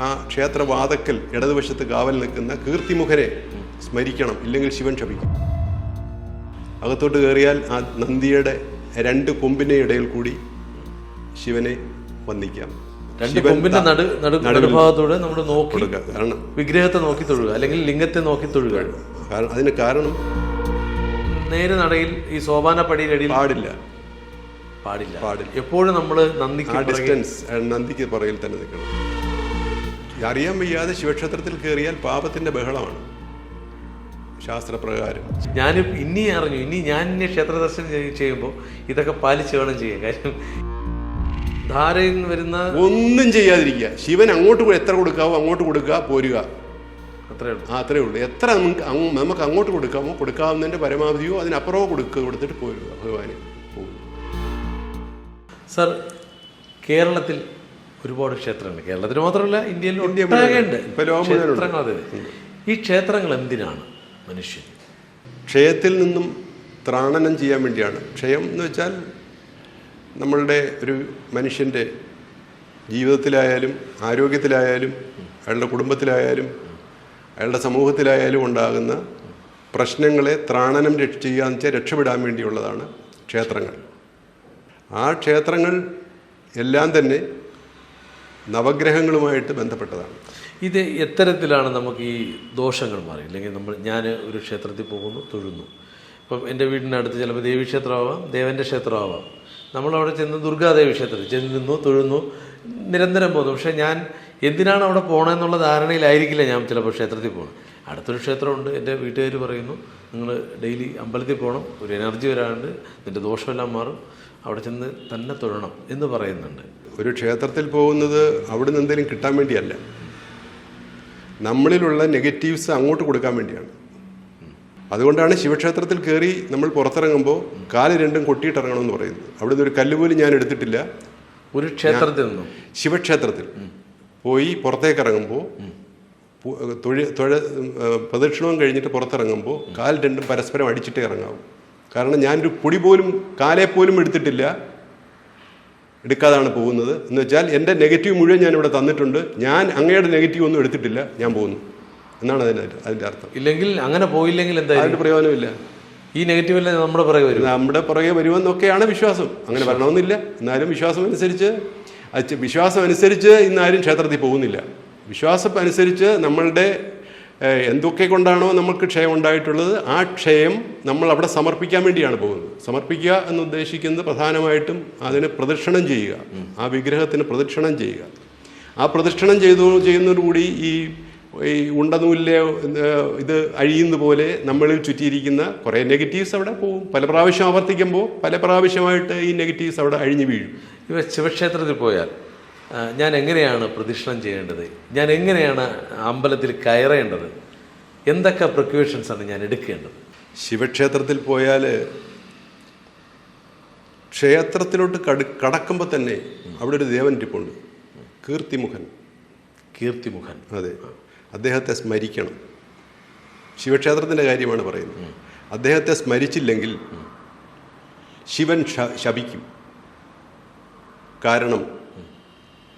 ആ ക്ഷേത്രവാതക്കൽ ഇടതുവശത്ത് കാവൽ നിൽക്കുന്ന കീർത്തിമുഖരെ സ്മരിക്കണം ഇല്ലെങ്കിൽ ശിവൻ ശപിക്കും. അകത്തോട്ട് കയറിയാൽ ആ നന്ദിയുടെ രണ്ട് കൊമ്പിന്റെ ഇടയിൽ കൂടി ശിവനെ വന്ദിക്കാം. നടുഭാഗത്തൂടെ നമ്മൾ നോക്കി കാരണം വിഗ്രഹത്തെ നോക്കി തൊഴുക അല്ലെങ്കിൽ ലിംഗത്തെ നോക്കി തൊഴുക. കാരണം അതിന് കാരണം നേരെ നടയിൽ ഈ സോപാന പടിയിലടിയിൽ പാടില്ല. പാടില്ല. പാടില്ല. എപ്പോഴും നമ്മൾ നന്ദിക്ക് ഡിസ്റ്റൻസ് നന്ദിക്ക് പുറകിൽ തന്നെ നിൽക്കണം. അറിയാൻ വയ്യാതെ ശിവക്ഷേത്രത്തിൽ കയറിയാൽ പാപത്തിന്റെ ബഹളമാണ്. ശാസ്ത്രപ്രകാരം. ഞാൻ ഇനി അറിഞ്ഞു ഇനി ഞാൻ ഇനി ക്ഷേത്ര ദർശനം ചെയ്യുമ്പോൾ ഇതൊക്കെ പാലിച്ചു വേണം ചെയ്യാൻ. കാര്യം ധാരയിൽ നിന്ന് വരുന്ന ഒന്നും ചെയ്യാതിരിക്കുക. ശിവൻ അങ്ങോട്ട് പോയി എത്ര കൊടുക്കാവോ അങ്ങോട്ട് കൊടുക്കുക പോരുക. അത്രേ ഉള്ളൂ. ആ അത്രേ ഉള്ളൂ. എത്ര നമുക്ക് നമുക്ക് അങ്ങോട്ട് കൊടുക്കാമോ കൊടുക്കാവുന്നതിന്റെ പരമാവധിയോ അതിനപ്പുറമോ കൊടുക്കുക കൊടുത്തിട്ട് പോരുക. ഭഗവാന് പോകും. സർ കേരളത്തിൽ ഒരുപാട് ക്ഷേത്രങ്ങൾ. കേരളത്തിൽ മാത്രമല്ല ഇന്ത്യയിൽ ഉണ്ട്. ക്ഷേത്രങ്ങൾ അതെ. ഈ ക്ഷേത്രങ്ങൾ എന്തിനാണ് മനുഷ്യൻ? ക്ഷയത്തിൽ നിന്നും ത്രാണനം ചെയ്യാൻ വേണ്ടിയാണ്. ക്ഷയം എന്ന് വെച്ചാൽ നമ്മളുടെ ഒരു മനുഷ്യന്റെ ജീവിതത്തിലായാലും ആരോഗ്യത്തിലായാലും അയാളുടെ കുടുംബത്തിലായാലും അയാളുടെ സമൂഹത്തിലായാലും ഉണ്ടാകുന്ന പ്രശ്നങ്ങളെ ത്രാണനം രക്ഷ ചെയ്യാന്ന് വെച്ചാൽ രക്ഷപ്പെടാൻ വേണ്ടിയുള്ളതാണ് ക്ഷേത്രങ്ങൾ. ആ ക്ഷേത്രങ്ങൾ എല്ലാം തന്നെ നവഗ്രഹങ്ങളുമായിട്ട് ബന്ധപ്പെട്ടതാണ്. ഇത് എത്തരത്തിലാണ് നമുക്ക് ഈ ദോഷങ്ങൾ മാറി. അല്ലെങ്കിൽ നമ്മൾ ഞാൻ ഒരു ക്ഷേത്രത്തിൽ പോകുന്നു തൊഴുന്നു. ഇപ്പം എന്റെ വീടിനടുത്ത് ചിലപ്പോൾ ദേവി ക്ഷേത്രമാവാം ദേവന്റെ ക്ഷേത്രമാവാം. നമ്മളവിടെ ചെന്ന് ദുർഗാദേവി ക്ഷേത്രത്തിൽ ചെന്ന് നിന്നു തൊഴുന്നു നിരന്തരം പോകുന്നു. പക്ഷേ ഞാൻ എന്തിനാണ് അവിടെ പോകണമെന്നുള്ള ധാരണയിലായിരിക്കില്ല ഞാൻ ചിലപ്പോൾ ക്ഷേത്രത്തിൽ പോകണം അടുത്തൊരു ക്ഷേത്രമുണ്ട് എന്റെ വീട്ടുകാർ പറയുന്നു നിങ്ങൾ ഡെയിലി അമ്പലത്തിൽ പോകണം ഒരു എനർജി വരാണ്ട് നിന്റെ ദോഷമെല്ലാം മാറും. അവിടെ ചെന്ന് തന്നെ തൊഴണം എന്ന് പറയുന്നുണ്ട്. ഒരു ക്ഷേത്രത്തിൽ പോകുന്നത് അവിടുന്ന് എന്തെങ്കിലും കിട്ടാൻ വേണ്ടിയല്ല. നമ്മളിലുള്ള നെഗറ്റീവ്സ് അങ്ങോട്ട് കൊടുക്കാൻ വേണ്ടിയാണ്. അതുകൊണ്ടാണ് ശിവക്ഷേത്രത്തിൽ കയറി നമ്മൾ പുറത്തിറങ്ങുമ്പോൾ കാൽ രണ്ടും കൊട്ടിയിട്ടിറങ്ങണമെന്ന് പറയുന്നത്. അവിടുന്ന് ഒരു കല്ല് പോലും ഞാൻ എടുത്തിട്ടില്ല. ഒരു ക്ഷേത്രത്തിൽ നിന്നും? ശിവക്ഷേത്രത്തിൽ പോയി പുറത്തേക്ക് ഇറങ്ങുമ്പോൾ തൊഴിൽ തൊഴിൽ തൊഴ പ്രദക്ഷിണവും കഴിഞ്ഞിട്ട് പുറത്തിറങ്ങുമ്പോൾ കാൽ രണ്ടും പരസ്പരം അടിച്ചിട്ടേ ഇറങ്ങാവൂ. കാരണം ഞാനൊരു പൊടി പോലും കാലേ പോലും എടുത്തിട്ടില്ല. എടുക്കാതാണ് പോകുന്നത്. എന്ന് വെച്ചാൽ എന്റെ നെഗറ്റീവ് മുഴുവൻ ഞാൻ ഇവിടെ തന്നിട്ടുണ്ട്. ഞാൻ അങ്ങയുടെ നെഗറ്റീവ് ഒന്നും എടുത്തിട്ടില്ല. ഞാൻ പോകുന്നു. എന്നാണ് അതിന്റെ അതിന്റെ അർത്ഥം. ഇല്ലെങ്കിൽ അങ്ങനെ പോയില്ലെങ്കിൽ എന്താ അതിന്റെ പ്രയോജനമില്ല. ഈ നെഗറ്റീവ് എല്ലാം നമ്മുടെ പുറകെ വരും. നമ്മുടെ പുറകെ വരുമെന്നൊക്കെയാണ് വിശ്വാസം. അങ്ങനെ വരണമെന്നില്ല. എന്നാലും വിശ്വാസം അനുസരിച്ച് വിശ്വാസം അനുസരിച്ച് ഇന്നാരും ക്ഷേത്രത്തിൽ പോകുന്നില്ല. വിശ്വാസം അനുസരിച്ച് നമ്മളുടെ എന്തൊക്കെ കൊണ്ടാണോ നമുക്ക് ക്ഷയം ഉണ്ടായിട്ടുള്ളത് ആ ക്ഷയം നമ്മൾ അവിടെ സമർപ്പിക്കാൻ വേണ്ടിയാണ് പോകുന്നത്. സമർപ്പിക്കുക എന്ന് ഉദ്ദേശിക്കുന്നത് പ്രധാനമായിട്ടും അതിന് പ്രദക്ഷിണം ചെയ്യുക. ആ വിഗ്രഹത്തിന് പ്രദക്ഷിണം ചെയ്യുക. ആ പ്രദക്ഷിണം ചെയ്തു ചെയ്യുന്നതോടുകൂടി ഈ ഈ ഉണ്ടനൂലിലെ ഇത് അഴിയുന്ന പോലെ നമ്മളിൽ ചുറ്റിയിരിക്കുന്ന കുറേ നെഗറ്റീവ്സ് അവിടെ പോകും. പല പ്രാവശ്യം ആവർത്തിക്കുമ്പോൾ പല പ്രാവശ്യമായിട്ട് ഈ നെഗറ്റീവ്സ് അവിടെ അഴിഞ്ഞു വീഴും. ഇവ ശിവക്ഷേത്രത്തിൽ പോയാൽ ഞാൻ എങ്ങനെയാണ് പ്രദക്ഷിണം ചെയ്യേണ്ടത്? ഞാൻ എങ്ങനെയാണ് അമ്പലത്തിൽ കയറേണ്ടത്? എന്തൊക്കെ പ്രിക്വേഷൻസാണ് ഞാൻ എടുക്കേണ്ടത്? ശിവക്ഷേത്രത്തിൽ പോയാൽ ക്ഷേത്രത്തിലോട്ട് കട കടക്കുമ്പോൾ തന്നെ അവിടെ ഒരു ദേവൻ ഇരിപ്പുണ്ട്. കീർത്തിമുഖൻ. കീർത്തിമുഖൻ. അതെ. അദ്ദേഹത്തെ സ്മരിക്കണം. ശിവക്ഷേത്രത്തിന്റെ കാര്യമാണ് പറയുന്നത്. അദ്ദേഹത്തെ സ്മരിച്ചില്ലെങ്കിൽ ശിവൻ ശ- ശപിക്കും. കാരണം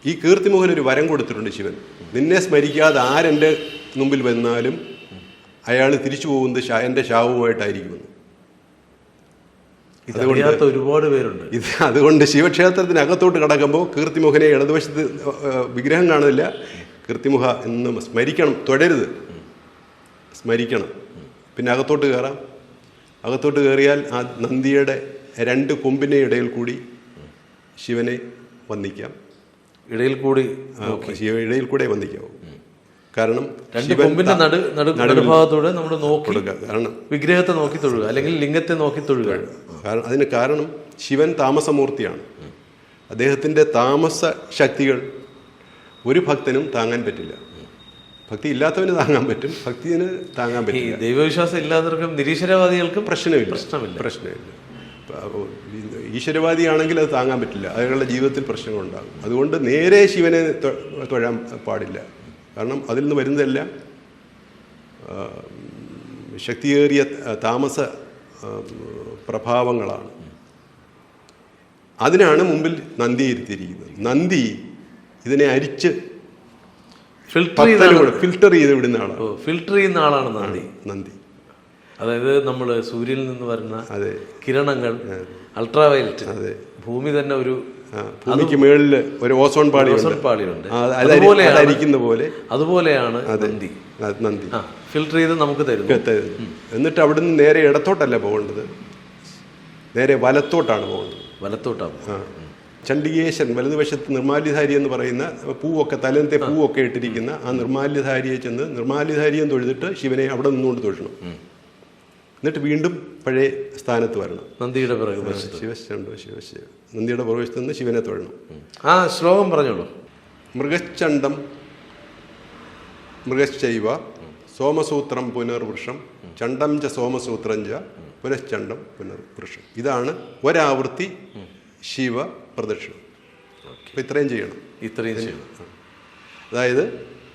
ഈ കീർത്തിമോഹൻ ഒരു വരം കൊടുത്തിട്ടുണ്ട് ശിവൻ. നിന്നെ സ്മരിക്കാതെ ആരെന്റെ മുമ്പിൽ വന്നാലും അയാൾ തിരിച്ചു പോകുന്നത് എന്റെ ശാപവുമായിട്ടായിരിക്കുമെന്ന് ഇത് അറിയാത്ത ഒരുപാട് പേരുണ്ട്. ഇത് അതുകൊണ്ട് ശിവക്ഷേത്രത്തിനകത്തോട്ട് കടക്കുമ്പോൾ കീർത്തിമുഖനെ ഇടതുവശത്ത് വിഗ്രഹം കാണുന്നില്ല. കീർത്തിമുഖ എന്ന് സ്മരിക്കണം തുടരുത്. സ്മരിക്കണം. പിന്നെ അകത്തോട്ട് കയറാം. അകത്തോട്ട് കയറിയാൽ ആ നന്ദിയുടെ രണ്ട് കൊമ്പിന്റെ ഇടയിൽ കൂടി ശിവനെ വന്ദിക്കാം. ഇടയിൽ കൂടി ഇടയിൽ കൂടെ വന്ദിക്കാവൂ കാരണം രണ്ട് കൊമ്പിന്റെ നടു നടു നടുവിൽ നമ്മൾ നോക്കി കാരണം വിഗ്രഹത്തെ നോക്കി തൊഴുക അല്ലെങ്കിൽ ലിംഗത്തെ നോക്കി തൊഴുക. കാരണം അതിന് കാരണം ശിവൻ താമസമൂർത്തിയാണ്. അദ്ദേഹത്തിന്റെ താമസ ശക്തികൾ ഒരു ഭക്തനും താങ്ങാൻ പറ്റില്ല. ഭക്തി ഇല്ലാത്തവന് താങ്ങാൻ പറ്റും ഭക്തിന് താങ്ങാൻ പറ്റും പറ്റില്ല. ദൈവവിശ്വാസം ഇല്ലാത്തവർക്കും നിരീശ്വരവാദികൾക്കും പ്രശ്നമില്ല. പ്രശ്നമില്ല. പ്രശ്നമില്ല. ഈശ്വരവാദിയാണെങ്കിൽ അത് താങ്ങാൻ പറ്റില്ല. അയാളുടെ ജീവിതത്തിൽ പ്രശ്നങ്ങളുണ്ടാകും. അതുകൊണ്ട് നേരെ ശിവനെ തൊഴാൻ പാടില്ല. കാരണം അതിൽ നിന്ന് വരുന്നതെല്ലാം ശക്തിയേറിയ താമസ പ്രഭാവങ്ങളാണ്. അതിനാണ് മുമ്പിൽ നന്ദി ഇരുത്തിയിരിക്കുന്നത്. നന്ദി ഇതിനെ അരിച്ച് ഫിൽട്ടർ ചെയ്ത് ഫിൽട്ടർ ചെയ്ത് വിടുന്ന ആളാണ്. ഫിൽട്ടർ ചെയ്യുന്ന ആളാണ് നന്ദി. നന്ദി. അതായത് നമ്മൾ സൂര്യനിൽ നിന്ന് വരുന്ന അതെ. കിരണങ്ങൾ അൾട്രാവയലറ്റ് അതെ. ഭൂമി തന്നെ ഒരു ഭൂമിക്ക് മുകളിൽ ഒരു ഓസോൺ പാളി ഓസോൺ പാളിയുണ്ട്. അതുപോലെയാണ് പോലെ. അതുപോലെയാണ് നന്ദി. നന്ദി. ഫിൽട്ടർ ചെയ്ത് നമുക്ക് തരും. എന്നിട്ട് അവിടുന്ന് നേരെ ഇടത്തോട്ടല്ല പോകേണ്ടത്. നേരെ വലത്തോട്ടാണ് പോകേണ്ടത്. വലത്തോട്ടാണ്. ചണ്ഡികേശൻ വലതുവശത്ത് നിർമാല്യധാരി എന്ന് പറയുന്ന പൂവൊക്കെ തലത്തെ പൂവൊക്കെ ഇട്ടിരിക്കുന്ന ആ നിർമാല്യധാരിയെ ചെന്ന് നിർമാല്യധാരിയെന്ന് തൊഴുതിട്ട് ശിവനെ അവിടെ നിന്നുകൊണ്ട് തൊഴണം. എന്നിട്ട് വീണ്ടും പഴയ സ്ഥാനത്ത് വരണം. നന്ദിയുടെ വശത്ത് ശിവശണ്ടോ ശിവശിവ നന്ദിയുടെ പ്രവേശത്ത് നിന്ന് ശിവനെ തൊഴണം. ആ ശ്ലോകം പറഞ്ഞോളൂ. മൃഗശ്ചണ്ഡം മൃഗശ്ചൈവ സോമസൂത്രം പുനർവൃഷം ചണ്ടം ച സോമസൂത്രം ച പുനശ്ചണ്ടം പുനർവൃഷം. ഇതാണ് ഒരാവൃത്തി ശിവ പ്രദക്ഷിണം. അപ്പം ഇത്രയും ചെയ്യണം. ഇത്രയും ചെയ്യണം. അതായത്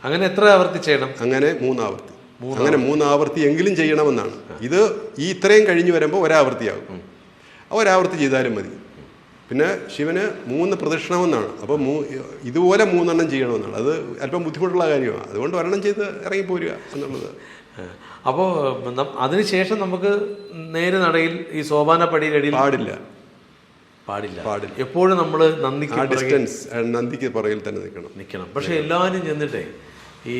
അങ്ങനെ എത്ര ആവർത്തി ചെയ്യണം? അങ്ങനെ മൂന്നാവർത്തി. അങ്ങനെ മൂന്നാവർത്തി എങ്കിലും ചെയ്യണമെന്നാണ്. ഇത് ഈ ഇത്രയും കഴിഞ്ഞു വരുമ്പോൾ ഒരാവർത്തിയാകും. ആ ഒരാവർത്തി ചെയ്താലും മതി. പിന്നെ ശിവന് മൂന്ന് പ്രദക്ഷിണമെന്നാണ്. അപ്പോൾ മൂ ഇതുപോലെ മൂന്നെണ്ണം ചെയ്യണമെന്നാണ്. അത് അല്പം ബുദ്ധിമുട്ടുള്ള കാര്യമാണ്. അതുകൊണ്ട് ഒരെണ്ണം ചെയ്ത് ഇറങ്ങിപ്പോരുക എന്നുള്ളത്. അപ്പോൾ അതിനുശേഷം നമുക്ക് നേരെ നടയിൽ ഈ സോപാന പടിയിലടിയിൽ പാടില്ല. പാടില്ല. പാടില്ല. എപ്പോഴും നമ്മൾ നന്ദിക്ക് ഡിസ്റ്റൻസ് നന്ദിക്ക് പുറകിൽ തന്നെ നിൽക്കണം. നിൽക്കണം. പക്ഷേ എല്ലാവരും ചെന്നിട്ടേ ഈ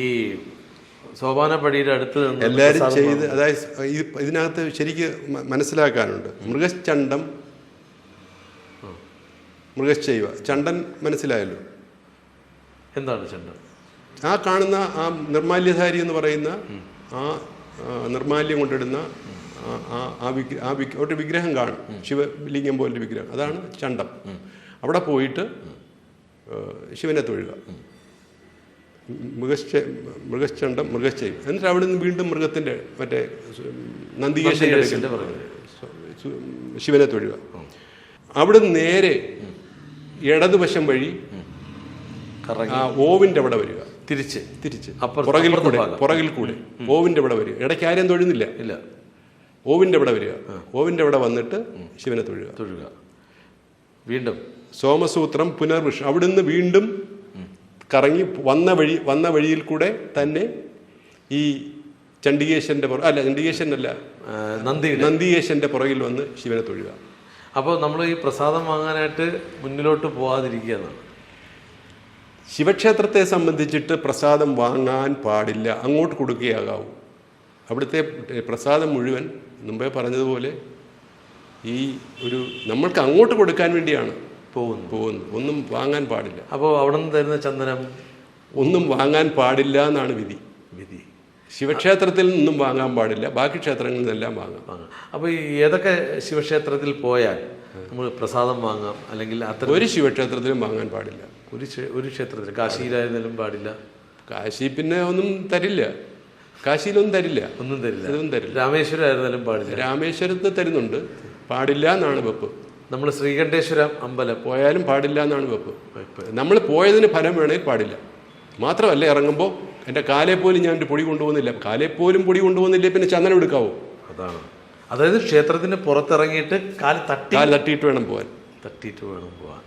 സോപാന പടിയുടെ അടുത്ത് എല്ലാവരും ചെയ്ത് അതായത് ഇത് ഇതിനകത്ത് ശരിക്ക് മനസ്സിലാക്കാനുണ്ട്. മൃഗശ്ചണ്ഡം മൃഗശ്ചൈവ ചണ്ടൻ മനസ്സിലായല്ലോ. എന്താണ് ചണ്ടൻ ആ കാണുന്ന ആ നിർമാല്യധാരി എന്ന് പറയുന്ന ആ നിർമാല്യം കൊണ്ടിടുന്ന ആ ആ ഒരു വിഗ്രഹം കാണും. ശിവലിംഗം പോലൊരു വിഗ്രഹം. അതാണ് ചണ്ടം അവിടെ പോയിട്ട് ശിവനെ തൊഴുക. മൃഗശ്ച മൃഗശ്ചണ്ടം മൃഗശ്ചയം എന്നിട്ട് അവിടെ നിന്ന് വീണ്ടും മൃഗത്തിന്റെ മറ്റേ. സു- ശിവനെ തൊഴുക. അവിടെ നേരെ ഇടതുവശം വഴി ഓവിന്റെ അവിടെ വരിക. തിരിച്ച്. തിരിച്ച്. പുറകിൽ കൂടെ. പുറകിൽ കൂടെ. ഓവിന്റെ അവിടെ വരിക. ഇടയ്ക്ക് ആരെയും തൊഴുന്നില്ല? ഇല്ല. ഓവിന്റെ അവിടെ വരിക. ഓവിന്റെ അവിടെ വന്നിട്ട് ശിവനെ തൊഴുക. തൊഴുക. വീണ്ടും. സോമസൂത്രം പുനർവിഷ് അവിടുന്ന് വീണ്ടും കറങ്ങി വന്ന വഴി വന്ന വഴിയിൽ കൂടെ തന്നെ ഈ ചണ്ഡികേശന്റെ പുറ അല്ല ചണ്ഡികേശൻ അല്ല നന്ദി നന്ദികേശന്റെ പുറകിൽ വന്ന് ശിവനെ തൊഴുക. അപ്പോൾ നമ്മൾ ഈ പ്രസാദം വാങ്ങാനായിട്ട് മുന്നിലോട്ട് പോവാതിരിക്കുക എന്നാണ് ശിവക്ഷേത്രത്തെ സംബന്ധിച്ചിട്ട് പ്രസാദം വാങ്ങാൻ പാടില്ല അങ്ങോട്ട് കൊടുക്കുകയാകാവൂ. അവിടുത്തെ പ്രസാദം മുഴുവൻ മുമ്പേ പറഞ്ഞതുപോലെ ഈ ഒരു നമ്മൾക്ക് അങ്ങോട്ട് കൊടുക്കാൻ വേണ്ടിയാണ് പോകുന്നു. പോകുന്നു. ഒന്നും വാങ്ങാൻ പാടില്ല. അപ്പോൾ അവിടെ നിന്ന് തരുന്ന ചന്ദനം? ഒന്നും വാങ്ങാൻ പാടില്ല എന്നാണ് വിധി. വിധി. ശിവക്ഷേത്രത്തിൽ നിന്നും വാങ്ങാൻ പാടില്ല. ബാക്കി ക്ഷേത്രങ്ങളിൽ നിന്നെല്ലാം വാങ്ങാം. അപ്പോൾ ഈ ഏതൊക്കെ ശിവക്ഷേത്രത്തിൽ പോയാൽ നമ്മൾ പ്രസാദം വാങ്ങാം? അല്ലെങ്കിൽ അത്ര ഒരു ശിവക്ഷേത്രത്തിലും വാങ്ങാൻ പാടില്ല. ഒരു ഒരു ക്ഷേത്രത്തിൽ കാശിയിലായിരുന്നാലും പാടില്ല. കാശി പിന്നെ ഒന്നും തരില്ല. കാശിയിലൊന്നും തരില്ല. ഒന്നും തരില്ല. ഒന്നും തരില്ല. രാമേശ്വരം ആയിരുന്നാലും പാടില്ല. രാമേശ്വരത്ത് തരുന്നുണ്ട്. പാടില്ല എന്നാണ് വെപ്പ്. നമ്മൾ ശ്രീകണ്ഠേശ്വരം അമ്പലം. പോയാലും പാടില്ല എന്നാണ് വെപ്പ്. നമ്മൾ പോയതിന് ഫലം വേണമെങ്കിൽ പാടില്ല. മാത്രമല്ല ഇറങ്ങുമ്പോൾ എന്റെ കാലേ പോലും ഞാൻ പൊടി കൊണ്ടുപോകുന്നില്ല. കാലേ പോലും പൊടി കൊണ്ടുപോകുന്നില്ല പിന്നെ ചന്ദനം എടുക്കാവോ? അതാണ്. അതായത് ക്ഷേത്രത്തിന് പുറത്തിറങ്ങിയിട്ട് കാൽ തട്ടി കാൽ തട്ടിയിട്ട് വേണം പോകാൻ തട്ടിയിട്ട് വേണം പോവാൻ.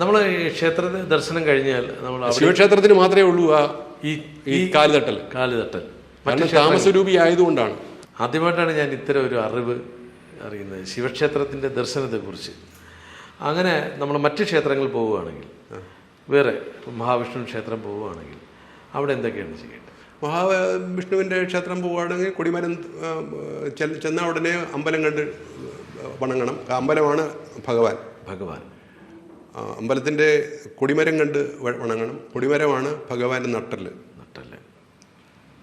നമ്മൾ ഈ ക്ഷേത്രത്തിൽ ദർശനം കഴിഞ്ഞാൽ നമ്മൾ ശിവക്ഷേത്രത്തിന് മാത്രമേ ഉള്ളൂ ആ ഈ ഈ കാലിതട്ടൽ തട്ടൽ. കാൽ തട്ടൽ. കാരണം താമസരൂപി ആയതുകൊണ്ടാണ്. ആദ്യമായിട്ടാണ് ഞാൻ ഇത്തരം ഒരു അറിവ് അറിയുന്നത് ശിവക്ഷേത്രത്തിന്റെ ദർശനത്തെക്കുറിച്ച്. അങ്ങനെ നമ്മൾ മറ്റ് ക്ഷേത്രങ്ങളിൽ പോവുകയാണെങ്കിൽ വേറെ മഹാവിഷ്ണു ക്ഷേത്രം പോവുകയാണെങ്കിൽ അവിടെ എന്തൊക്കെയാണ് ചെയ്യേണ്ടത്? മഹാവിഷ്ണുവിന്റെ ക്ഷേത്രം പോവുകയാണെങ്കിൽ കൊടിമരം ചെന്ന ഉടനെ അമ്പലം കണ്ട് വണങ്ങണം. അമ്പലമാണ് ഭഗവാൻ. ഭഗവാൻ. അമ്പലത്തിന്റെ കൊടിമരം കണ്ട് വണങ്ങണം. കൊടിമരമാണ് ഭഗവാന്റെ നട്ടൽ നട്ടൽ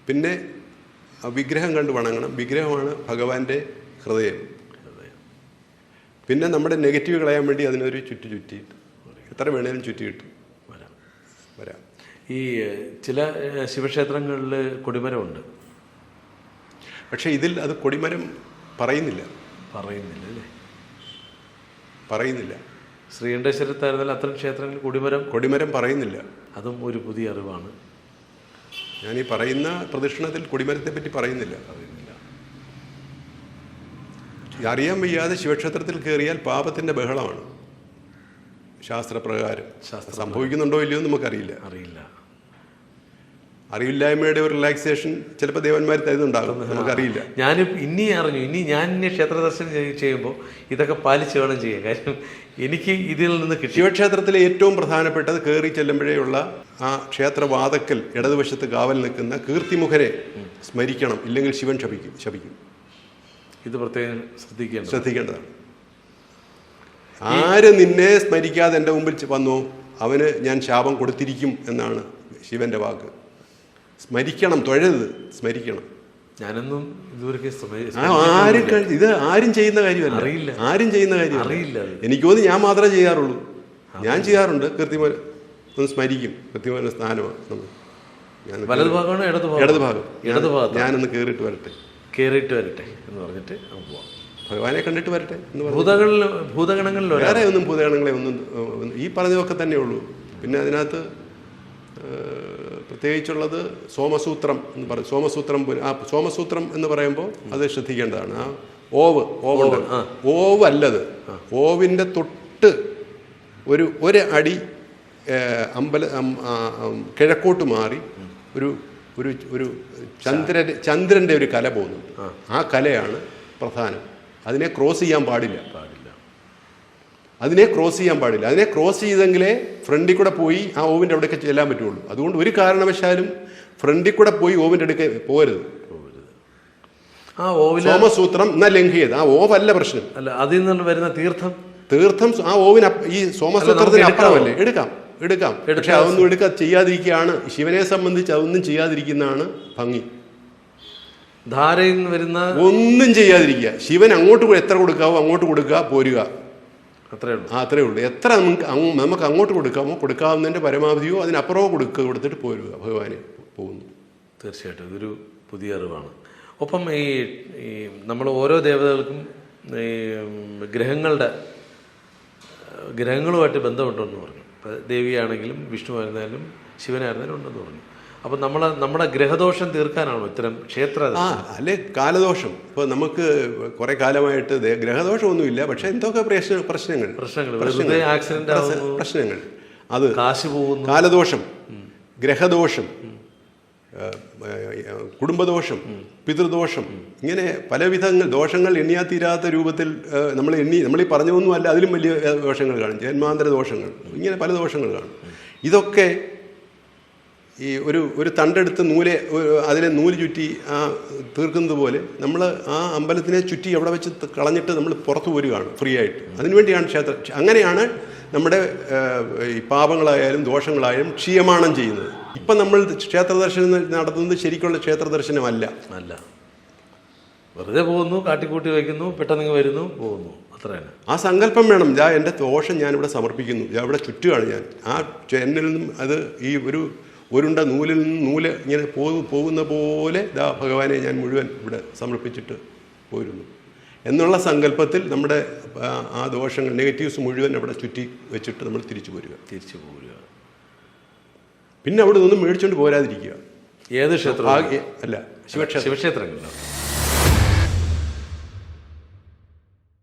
പിന്നെ വിഗ്രഹം കണ്ട് വണങ്ങണം. വിഗ്രഹമാണ് ഭഗവാന്റെ ഹൃദയം. പിന്നെ നമ്മുടെ നെഗറ്റീവ് കളയാൻ വേണ്ടി അതിനൊരു ചുറ്റി ചുറ്റിയിട്ട് എത്ര വേണേലും ചുറ്റിയിട്ട് വരാം. വരാം. ഈ ചില ശിവക്ഷേത്രങ്ങളിൽ കൊടിമരമുണ്ട്. പക്ഷേ ഇതിൽ അത് കൊടിമരം പറയുന്നില്ല. പറയുന്നില്ല അല്ലേ? പറയുന്നില്ല. ശ്രീകണ്ഠേശ്വരത്തായിരുന്നാലും അത്തരം ക്ഷേത്രങ്ങളിൽ കൊടിമരം? കൊടിമരം പറയുന്നില്ല. അതും ഒരു പുതിയ അറിവാണ്. ഞാൻ ഈ പറയുന്ന പ്രദക്ഷിണത്തിൽ കൊടിമരത്തെ പറ്റി പറയുന്നില്ല. അറിയാൻ വയ്യാതെ ശിവക്ഷേത്രത്തിൽ കയറിയാൽ പാപത്തിന്റെ ബഹളമാണ്. ശാസ്ത്രപ്രകാരം. ശാസ്ത്രം സംഭവിക്കുന്നുണ്ടോ ഇല്ലയോ എന്ന് നമുക്കറിയില്ല. അറിയില്ല. അറിവില്ലായ്മയുടെ ഒരു റിലാക്സേഷൻ ചിലപ്പോൾ ദേവന്മാർ തരുന്നുണ്ടാകും. നമുക്കറിയില്ല. ഞാൻ ഇനി അറിഞ്ഞു. ഇനി ഞാൻ ഇനി ക്ഷേത്ര ദർശനം ചെയ്യുമ്പോൾ ഇതൊക്കെ പാലിച്ച് വേണം ചെയ്യുക കാര്യം എനിക്ക് ഇതിൽ നിന്ന് കിട്ടി. ശിവക്ഷേത്രത്തിലെ ഏറ്റവും പ്രധാനപ്പെട്ടത് കയറി ചെല്ലുമ്പോഴേയുള്ള ആ ക്ഷേത്രവാതക്കൽ ഇടതുവശത്ത് കാവൽ നിൽക്കുന്ന കീർത്തിമുഖരെ സ്മരിക്കണം. ഇല്ലെങ്കിൽ ശിവൻ ശപിക്കും ശപിക്കും. ഇത് പ്രത്യേകം ശ്രദ്ധിക്കേണ്ടത് ശ്രദ്ധിക്കേണ്ടതാണ്. ആര് നിന്നെ സ്മരിക്കാതെ എന്റെ മുമ്പിൽ വന്നു അവന് ഞാൻ ശാപം കൊടുത്തിരിക്കും എന്നാണ് ശിവന്റെ വാക്ക്. സ്മരിക്കണം തൊഴരുത് സ്മരിക്കണം. ഞാനൊന്നും ഇതുവരെ ആരും ഇത് ആരും ചെയ്യുന്ന കാര്യമല്ല. അറിയില്ല. ആരും ചെയ്യുന്ന കാര്യം അറിയില്ല. എനിക്ക് തോന്നുന്നു ഞാൻ മാത്രമേ ചെയ്യാറുള്ളൂ. ഞാൻ ചെയ്യാറുണ്ട്. കൃത്യമായി ഒന്ന് സ്മരിക്കും. കൃത്യമായ സ്ഥാനമാണ്. നമ്മൾ ഞാൻ ഇടതുഭാഗം. ഞാനൊന്ന് കയറിയിട്ട് വരട്ടെ. കയറിയിട്ട് വരട്ടെ എന്ന് പറഞ്ഞിട്ട് അങ്ങ് പോവാം. ഭഗവാനെ കണ്ടിട്ട് വരട്ടെ എന്ന് പറഞ്ഞു ഭൂതഗണങ്ങളിൽ വേറെ ഒന്നും ഭൂതഗണങ്ങളെ ഒന്നും ഈ പറഞ്ഞതൊക്കെ തന്നെ ഉള്ളൂ. പിന്നെ അതിനകത്ത് പ്രത്യേകിച്ചുള്ളത് സോമസൂത്രം എന്ന് പറയും സോമസൂത്രം ആ സോമസൂത്രം എന്ന് പറയുമ്പോൾ അത് ശ്രദ്ധിക്കേണ്ടതാണ്. ആ ഓവ് ഓവുണ്ട്. ഓവ് അല്ലത് ഓവിന്റെ തൊട്ട് ഒരു ഒരു അടി അമ്പല കിഴക്കോട്ട് മാറി ഒരു ഒരു ഒരു ചന്ദ്ര ചന്ദ്രന്റെ ഒരു കല പോകുന്നുണ്ട്. ആ. കലയാണ് പ്രധാനം. അതിനെ ക്രോസ് ചെയ്യാൻ പാടില്ല. പാടില്ല. അതിനെ ക്രോസ് ചെയ്യാൻ പാടില്ല. അതിനെ ക്രോസ് ചെയ്തെങ്കിലേ ഫ്രണ്ടിൽ കൂടെ പോയി ആ ഓവിന്റെ അവിടെയൊക്കെ ചെല്ലാൻ പറ്റുള്ളൂ. അതുകൊണ്ട് ഒരു കാരണവശാലും ഫ്രണ്ടിൽ കൂടെ പോയി ഓവിന്റെ അടുക്കെ പോകരുത്. ആ ഓവിൽ സോമസൂത്രം എന്നാ ലംഘിയത്. ആ ഓവല്ല പ്രശ്നം. അല്ല അതിൽ നിന്ന് വരുന്ന തീർത്ഥം? തീർത്ഥം ആ ഓവിന് ഈ സോമസൂത്രത്തിന് അപ്പുറമല്ലേ? എടുക്കാം. എടുക്കാം. പക്ഷെ അതൊന്നും എടുക്കാൻ ചെയ്യാതിരിക്കുകയാണ്. ശിവനെ സംബന്ധിച്ച് അതൊന്നും ചെയ്യാതിരിക്കുന്നതാണ് ഭംഗി. ധാരയിൽ നിന്ന് വരുന്ന ഒന്നും ചെയ്യാതിരിക്കുക. ശിവൻ അങ്ങോട്ട് എത്ര കൊടുക്കാവോ അങ്ങോട്ട് കൊടുക്കുക പോരുക. അത്രേ ഉള്ളൂ. ആ അത്രേ ഉള്ളൂ. എത്ര നമുക്ക് നമുക്ക് അങ്ങോട്ട് കൊടുക്കാമോ കൊടുക്കാവുന്നതിന്റെ പരമാവധിയോ അതിനപ്പുറമോ കൊടുക്കുക കൊടുത്തിട്ട് പോരുക. ഭഗവാനെ പോകുന്നു. തീർച്ചയായിട്ടും. ഇതൊരു പുതിയ അറിവാണ്. ഒപ്പം ഈ ഈ നമ്മൾ ഓരോ ദേവതകൾക്കും ഈ ഗ്രഹങ്ങളുടെ ഗ്രഹങ്ങളുമായിട്ട് ഗ്രഹങ്ങളുമായിട്ട് ബന്ധമുണ്ടെന്ന് പറഞ്ഞു. ദേവിയാണെങ്കിലും വിഷ്ണു ആയിരുന്നാലും ശിവനായിരുന്നാലും ഉണ്ടെന്ന് പറഞ്ഞു. അപ്പം നമ്മൾ നമ്മുടെ ഗ്രഹദോഷം തീർക്കാനാണോ ഇത്തരം ക്ഷേത്ര ആ അല്ലെ കാലദോഷം. ഇപ്പോൾ നമുക്ക് കുറെ കാലമായിട്ട് ഗ്രഹദോഷം ഗ്രഹദോഷമൊന്നുമില്ല പക്ഷേ എന്തൊക്കെ പ്രശ്ന പ്രശ്നങ്ങൾ? പ്രശ്നങ്ങൾ. ആക്സിഡന്റ് പ്രശ്നങ്ങൾ. അത് കാശ് പോകുന്നു. കാലദോഷം. ഗ്രഹദോഷം. കുടുംബദോഷം പിതൃദോഷം ഇങ്ങനെ പലവിധങ്ങൾ ദോഷങ്ങൾ എണ്ണിയാ തീരാത്ത രൂപത്തിൽ നമ്മൾ എണ്ണി നമ്മൾ ഈ പറഞ്ഞതൊന്നുമല്ല അതിലും വലിയ ദോഷങ്ങൾ കാണും. ജന്മാന്തര ദോഷങ്ങൾ ഇങ്ങനെ പല ദോഷങ്ങൾ കാണും. ഇതൊക്കെ ഈ ഒരു ഒരു തണ്ടെടുത്ത് നൂലെ അതിനെ നൂൽ ചുറ്റി ആ തീർക്കുന്നത് പോലെ നമ്മൾ ആ അമ്പലത്തിനെ ചുറ്റി അവിടെ വെച്ച് കളഞ്ഞിട്ട് നമ്മൾ പുറത്തു പോരുകയാണ് ഫ്രീ ആയിട്ട് അതിനുവേണ്ടിയാണ് ക്ഷേത്രം. അങ്ങനെയാണ് നമ്മുടെ ഈ പാപങ്ങളായാലും ദോഷങ്ങളായാലും ക്ഷീയമാണം ചെയ്യുന്നത്. ഇപ്പം നമ്മൾ ക്ഷേത്ര ദർശനം നടത്തുന്നത് ശരിക്കുള്ള ക്ഷേത്ര ദർശനമല്ല. അല്ല. വെറുതെ പോകുന്നു കാട്ടിക്കൂട്ടി വയ്ക്കുന്നു പെട്ടെന്ന് വരുന്നു പോകുന്നു. അത്ര ആ സങ്കല്പം വേണം. ഞാൻ എന്റെ ദോഷം ഞാനിവിടെ സമർപ്പിക്കുന്നു. ഞാൻ ഇവിടെ ചുറ്റുകയാണ് ഞാൻ. ആ ചെന്നിൽ നിന്നും അത് ഈ ഒരു ഒരുണ്ട നൂലിൽ നിന്ന് നൂൽ ഇങ്ങനെ പോകു പോകുന്ന പോലെ ദാ ഭഗവാനെ ഞാൻ മുഴുവൻ ഇവിടെ സമർപ്പിച്ചിട്ട് പോരുന്നു എന്നുള്ള സങ്കല്പത്തിൽ നമ്മുടെ ആ, ദോഷങ്ങൾ നെഗറ്റീവ്സ് മുഴുവൻ അവിടെ ചുറ്റി വെച്ചിട്ട് നമ്മൾ തിരിച്ചു പോരുക. തിരിച്ചു പോരുക. പിന്നെ അവിടെ നിന്നും മേടിച്ചുകൊണ്ട് പോരാതിരിക്കുക. ഏത് ക്ഷേത്രം അല്ല ശിവക്ഷേത്ര. ശിവക്ഷേത്രങ്ങളിലോ